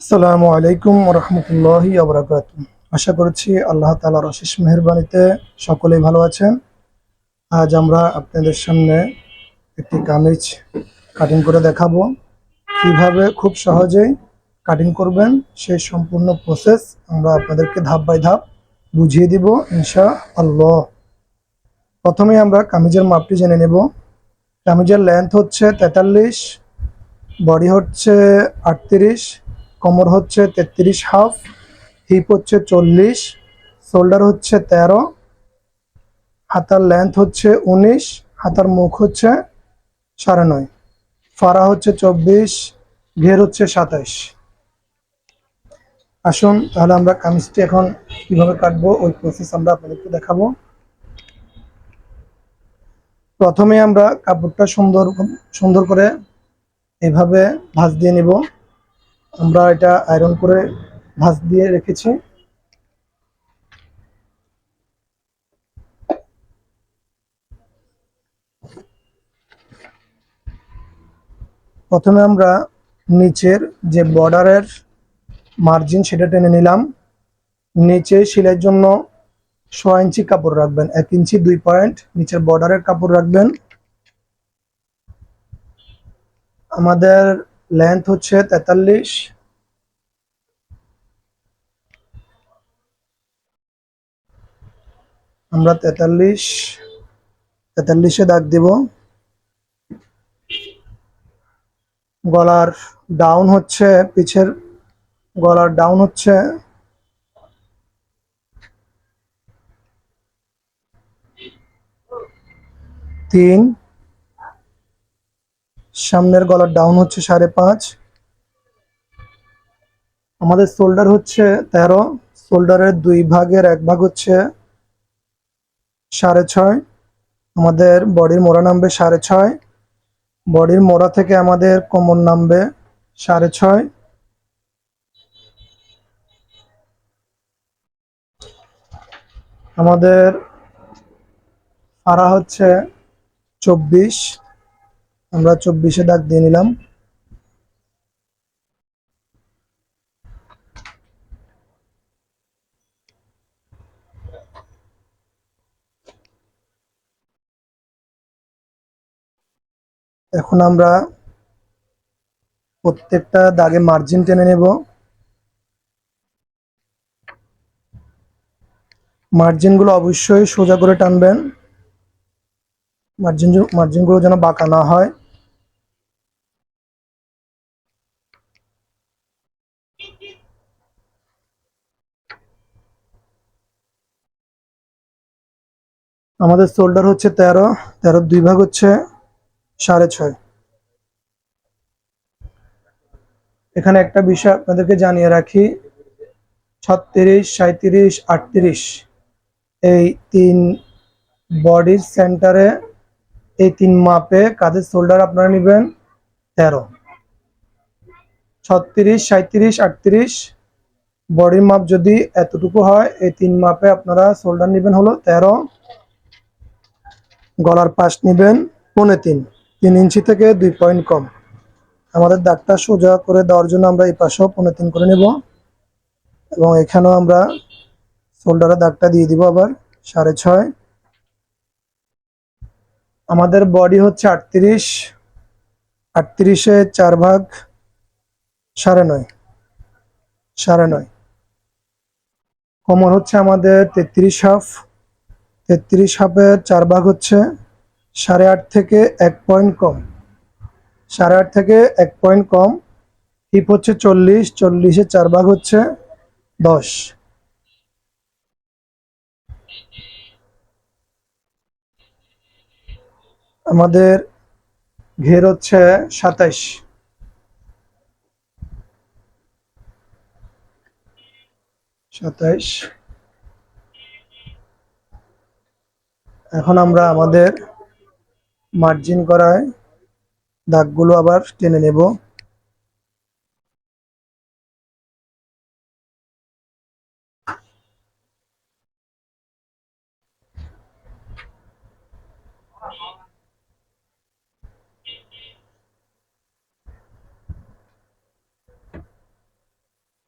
আসসালামু আলাইকুম রহমতুল্লাহি আবরাকাত আশা করছি আল্লাহ তালার অশেষ মেহরবানিতে সকলেই ভালো আছেন। আজ আমরা আপনাদের সামনে একটি কামিজ কাটিং করে দেখাবো। কীভাবে খুব সহজেই কাটিং করবেন, সেই সম্পূর্ণ প্রসেস আমরা আপনাদেরকে ধাপ বাই ধাপ বুঝিয়ে দিব ইনশা আল্লাহ প্রথমে আমরা কামিজের মাপটি জেনে নেব। কামিজের লেন্থ হচ্ছে তেতাল্লিশ বডি হচ্ছে আটত্রিশ কোমর হচ্ছে তেত্রিশ হাফ হিপ হচ্ছে চল্লিশ শোল্ডার হচ্ছে তেরো, হাতার লেন্থ হচ্ছে উনিশ, হাতার মুখ হচ্ছে সাড়ে নয়, ফাড়া হচ্ছে চব্বিশ, ঘের হচ্ছে সাতাইশ। আসুন তাহলে আমরা কামিজটি এখন কীভাবে কাটবো, ওই প্রসেস আমরা আপনাদেরকে দেখাবো। প্রথমে আমরা কাপড়টা সুন্দর সুন্দর করে এভাবে ভাঁজ দিয়ে নিব। আমরা এটা আয়রন করে ভাঁজ দিয়ে রেখেছি। প্রথমে আমরা নিচের যে বর্ডারের মার্জিন সেটা টেনে নিলাম। নিচে সেলাইয়ের জন্য ছ ইঞ্চি কাপড় রাখবেন, এক ইঞ্চি, দুই পয়েন্ট। নিচের বর্ডারের কাপড় রাখবেন। আমাদের লেন্থ হচ্ছে তেতাল্লিশ। আমরা তেতাল্লিশ। তেতাল্লিশে দাগ দেব। গলার ডাউন হচ্ছে, পিছের গলার ডাউন হচ্ছে। তিন। সামনের গলার ডাউন হচ্ছে সাড়ে পাঁচ। আমাদের শোল্ডার হচ্ছে তেরো শোল্ডারের দুই ভাগের এক ভাগ হচ্ছে সাড়ে ছয়। আমাদের বডির মোড়া নামবে সাড়ে ছয়। বডির মোড়া থেকে আমাদের কোমর নামবে সাড়ে ছয়। আমাদের ফাড়া হচ্ছে চব্বিশ। আমরা চব্বিশে দাগ দিয়ে নিলাম। এখন আমরা প্রত্যেকটা দাগে মার্জিন টেনে নেব। মার্জিনগুলো অবশ্যই সোজা করে টানবেন। মার্জিন মার্জিনগুলো যেন বাঁকা না হয়। আমাদের শোল্ডার হচ্ছে তেরো তেরোর দুই ভাগ হচ্ছে সাড়ে ছয়। এখানে একটা বিষয় আপনাদেরকে জানিয়ে রাখি, ছত্রিশ সাঁত্রিশ আটত্রিশ, এই তিন বডির সেন্টারে এই তিন মাপে কাঁধের শোল্ডার আপনারা নেবেন? তেরো। ছত্রিশ সাঁত্রিশ আটত্রিশ বডির মাপ যদি এতটুকু হয়, এই তিন মাপে আপনারা শোল্ডার নেবেন হলো তেরো। গলার পাশ নেবেন পৌনে তিন তিন ইঞ্চি থেকে দুই পয়েন্ট কম। আমাদের দাগটা সোজা করে দেওয়ার জন্য আমরা এই পাশেও পৌনে তিন করে নেব এবং এখানেও আমরা শোল্ডারের দাগটা দিয়ে দিব আবার সাড়ে ছয়। আমাদের বডি হচ্ছে আটত্রিশ, আটত্রিশে চার ভাগ সাড়ে নয় সাড়ে নয়। কোমর হচ্ছে আমাদের তেত্রিশ হাফ। তেত্রিশ হাফের চার ভাগ হচ্ছে সাড়ে আট থেকে এক পয়েন্ট কম। সাড়ে আট থেকে এক পয়েন্ট কম, হিপ হচ্ছে চল্লিশ চল্লিশের চার ভাগ হচ্ছে দশ। আমাদের ঘের হচ্ছে সাতাইশ। সাতাইশ। এখন আমরা আমাদের মার্জিন করায় দাগগুলো আবার টেনে নেব।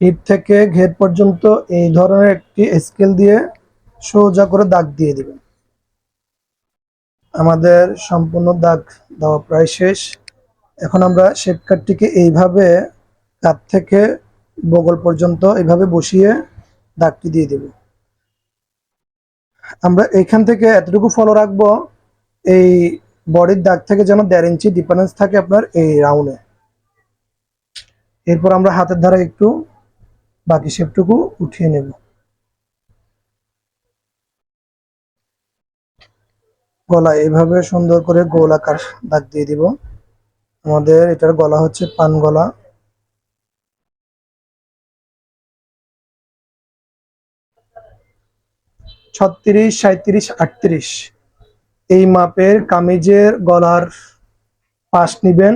হিপ থেকে ঘের পর্যন্ত এই ধরনের একটি স্কেল দিয়ে সোজা করে দাগ দিয়ে দিবেন। আমাদের সম্পূর্ণ দাগ দেওয়া প্রায় শেষ। এখন আমরা শেপ কাটটিকে এইভাবে কাত থেকে বগল পর্যন্ত এইভাবে বসিয়ে দাগটি দিয়ে দেব। আমরা এইখান থেকে এতটুকু ফলো রাখব, এই বডির দাগ থেকে যেন দেড় ইঞ্চি ডিফারেন্স থাকে আপনার এই রাউন্ডে। এরপর আমরা হাতের ধারে একটু বাকি শেপটুকু উঠিয়ে নেব। গলা এভাবে সুন্দর করে গোল আকার দাগ দিয়ে দিব। আমাদের এটার গলা হচ্ছে পান গলা। ছত্রিশ সাঁত্রিশ আটত্রিশ। এই মাপের কামিজের গলার পাশ নিবেন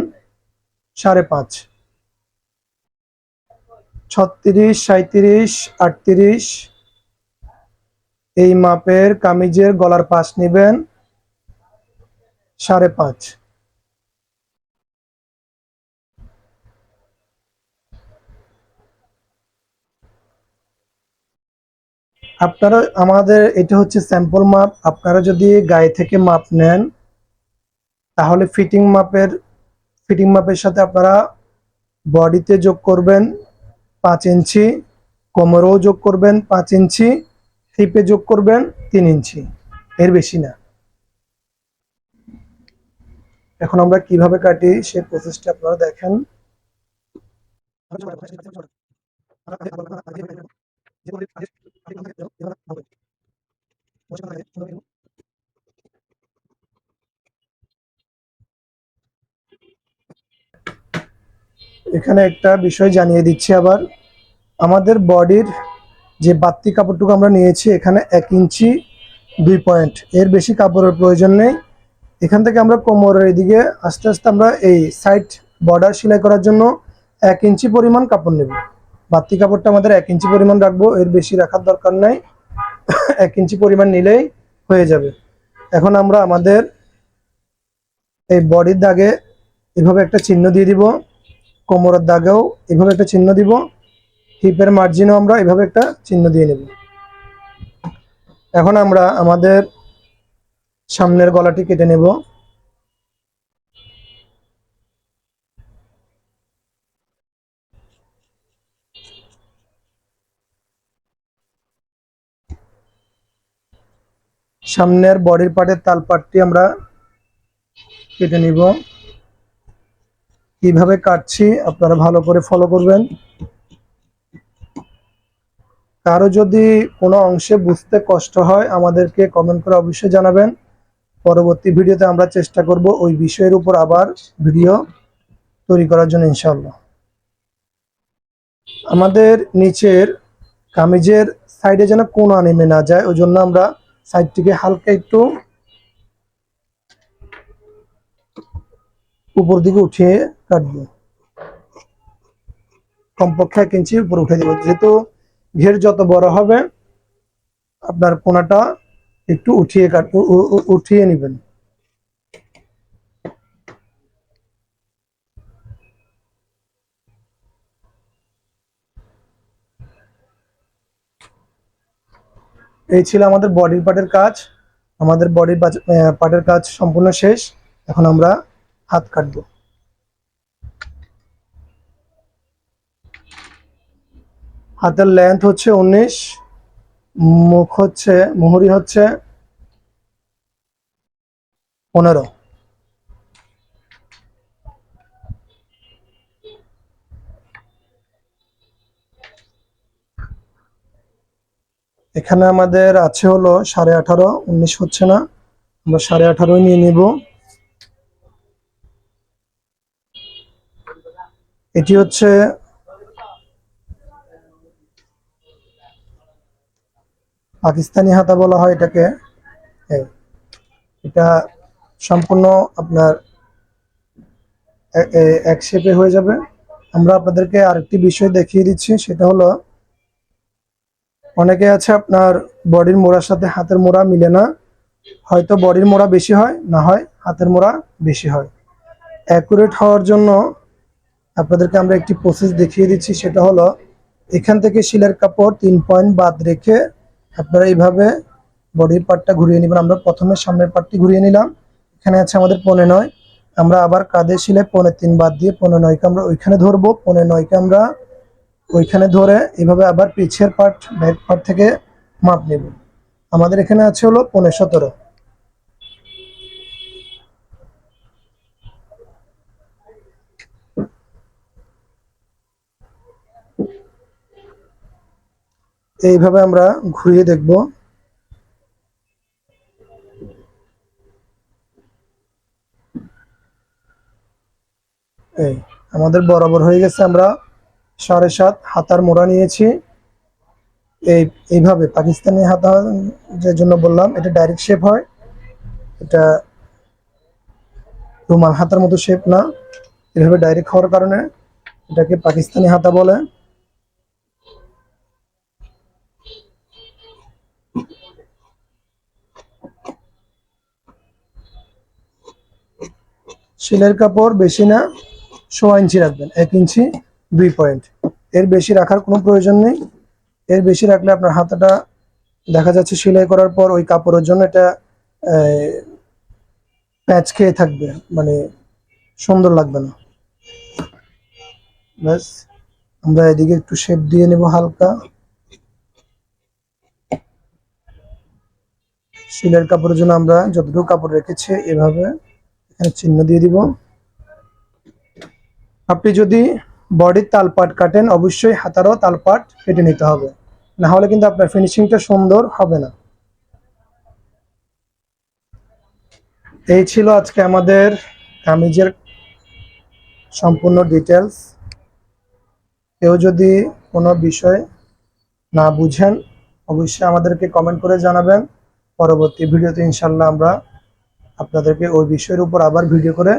সাড়ে পাঁচ। ছত্রিশ সাঁত্রিশ আটত্রিশ। এই মাপের কামিজের গলার পাশ নিবেন সাড়ে পাঁচ। আপনারা আমাদের, এটা হচ্ছে স্যাম্পল মাপ আপনারা যদি গায়ে থেকে মাপ নেন, তাহলে ফিটিং মাপের ফিটিং মাপের সাথে আপনারা বডিতে যোগ করবেন পাঁচ ইঞ্চি, কোমরেও যোগ করবেন পাঁচ ইঞ্চি হিপে যোগ করবেন তিন ইঞ্চি। এর বেশি না। এখন আমরা কীভাবে কাটি সেই প্রসেসটা আপনারা দেখেন। এখানে একটা বিষয় জানিয়ে দিচ্ছি আবার। আমাদের বডির যে বাড়তি কাপড়টুকু আমরা নিয়েছি এখানে এক ইঞ্চি দুই পয়েন্ট এর বেশি কাপড়ের প্রয়োজন নেই। এখান থেকে আমরা কোমরের এদিকে আস্তে আস্তে আমরা এই সাইড বর্ডার সেলাই করার জন্য এক ইঞ্চি পরিমাণ কাপড় নেব। বাড়তি কাপড়টা আমাদের এক ইঞ্চি পরিমাণ রাখব, এর বেশি রাখার দরকার নাই। এক ইঞ্চি পরিমাণ নিলেই হয়ে যাবে। এখন আমরা আমাদের এই বডির দাগে এভাবে একটা চিহ্ন দিয়ে দিব, কোমরের দাগেও এভাবে একটা চিহ্ন দিব হিপের মার্জিনও আমরা এভাবে একটা চিহ্ন দিয়ে নেব। এখন আমরা আমাদের সামনের গলাটি কেটে নেব। সামনের বডির পার্টের তাল পাটটি আমরা কেটে নিব। কীভাবে কাটছি আপনারা ভালো করে ফলো করবেন। কারও যদি কোনো অংশে বুঝতে কষ্ট হয়, আমাদেরকে কমেন্ট করে অবশ্যই জানাবেন। পরবর্তী ভিডিওতে আমরা চেষ্টা করব ওই বিষয়ের উপর আবার ভিডিও তৈরি করার জন্য ইনশাল্লাহ আমাদের নিচের কামিজের সাইডে যেন কোনা নেমে না যায় ওই জন্য আমরা সাইডটিকে হালকা একটু উপর দিকে উঠিয়ে কাটবো। কমপক্ষে এক ইঞ্চি উপরে উঠে দিব যেহেতু ঘের যত বড় হবে, আপনার কোনাটা একটু উঠিয়ে উঠিয়ে নেবেন। এই ছিল আমাদের বডির পার্টের কাজ। আমাদের বডির পার্টের কাজ সম্পূর্ণ শেষ। এখন আমরা হাত কাটবো। হাতের লেন্থ হচ্ছে উনিশ। মুখ হচ্ছে, মুহুরি হচ্ছে পনেরো। এখানে আমাদের আছে হলো সাড়ে আঠারো, উনিশ হচ্ছে না। আমরা সাড়ে আঠারোই নিয়ে নিব। এটি হচ্ছে পাকিস্তানি হাতা বলা হয় এটাকে। এটা সম্পূর্ণ আপনার এক শেপে হয়ে যাবে। আমরা আপনাদেরকে আরেকটি বিষয় দেখিয়ে দিচ্ছি, সেটা হলো, অনেকে আছে আপনার বডির মোড়ার সাথে হাতের মোড়া মিলে না। হয়তো বডির মোড়া বেশি হয়, না হয় হাতের মোড়া বেশি হয়। অ্যাকুরেট হওয়ার জন্য আপনাদেরকে আমরা একটি প্রসেস দেখিয়ে দিচ্ছি, সেটা হলো, এখান থেকে শিলের কাপড় তিন পয়েন্ট বাদ রেখে আপনারা এইভাবে বডির পার্টটা ঘুরিয়ে নেবেন। আমরা প্রথমে সামনের পার্টটি ঘুরিয়ে নিলাম। এখানে আছে আমাদের পনে নয়। আমরা আবার কাঁধে শিলে পনে তিন বাদ দিয়ে পনে নয়কে আমরা ওইখানে ধরবো। পনে নয়কে আমরা ওইখানে ধরে এইভাবে আবার পিছের পার্ট ব্যাক পার্ট থেকে মাপ নেব। আমাদের এখানে আছে হলো পনে সতেরো। এইভাবে আমরা ঘুরিয়ে দেখব। এই, আমাদের বরাবর হয়ে গেছে আমরা সাড়ে সাত হাতার মোড়া নিয়েছি। এই, এইভাবে পাকিস্তানি হাতা যে জন্য বললাম, এটা ডাইরেক্ট শেপ হয়। এটা রুমাল হাতার মতো শেপ না। এভাবে ডাইরেক্ট হওয়ার কারণে এটাকে পাকিস্তানি হাতা বলে। শিলের কাপড় বেশি না, সোয়া ইঞ্চি রাখবেন, এক ইঞ্চি, দুই পয়েন্ট। এর বেশি রাখার কোনো প্রয়োজন নেই। এর বেশি রাখলে আপনার হাতাটা দেখা যাচ্ছে সেলাই করার পর ওই কাপড়ের জন্য এটা প্যাচ খেয়ে থাকবে মানে সুন্দর লাগবে না। ব্যাস, আমরা এদিকে একটু শেপ দিয়ে নেব হালকা। শিলের কাপড়ের জন্য আমরা যতটুকু কাপড় রেখেছি এভাবে চিহ্ন দিয়ে দিব। আপনি যদি বডির তালপাট কাটেন, অবশ্যই হাতারও তালপাট কেটে নিতে হবে। না হলে কিন্তু আপনার ফিনিশিংটা সুন্দর হবে না। এই ছিল আজকে আমাদের কামিজের সম্পূর্ণ ডিটেলস কেউ যদি কোনো বিষয় না বুঝেন, অবশ্যই আমাদেরকে কমেন্ট করে জানাবেন। পরবর্তী ভিডিওতে ইনশাল্লাহ আমরা আপনাদেরকে ওই বিষয়ের উপর আবার ভিডিও করে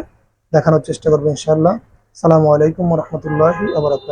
দেখানোর চেষ্টা করব ইনশাল্লাহ সালামু আলাইকুম রহমতুল্লাহ আবরাকাত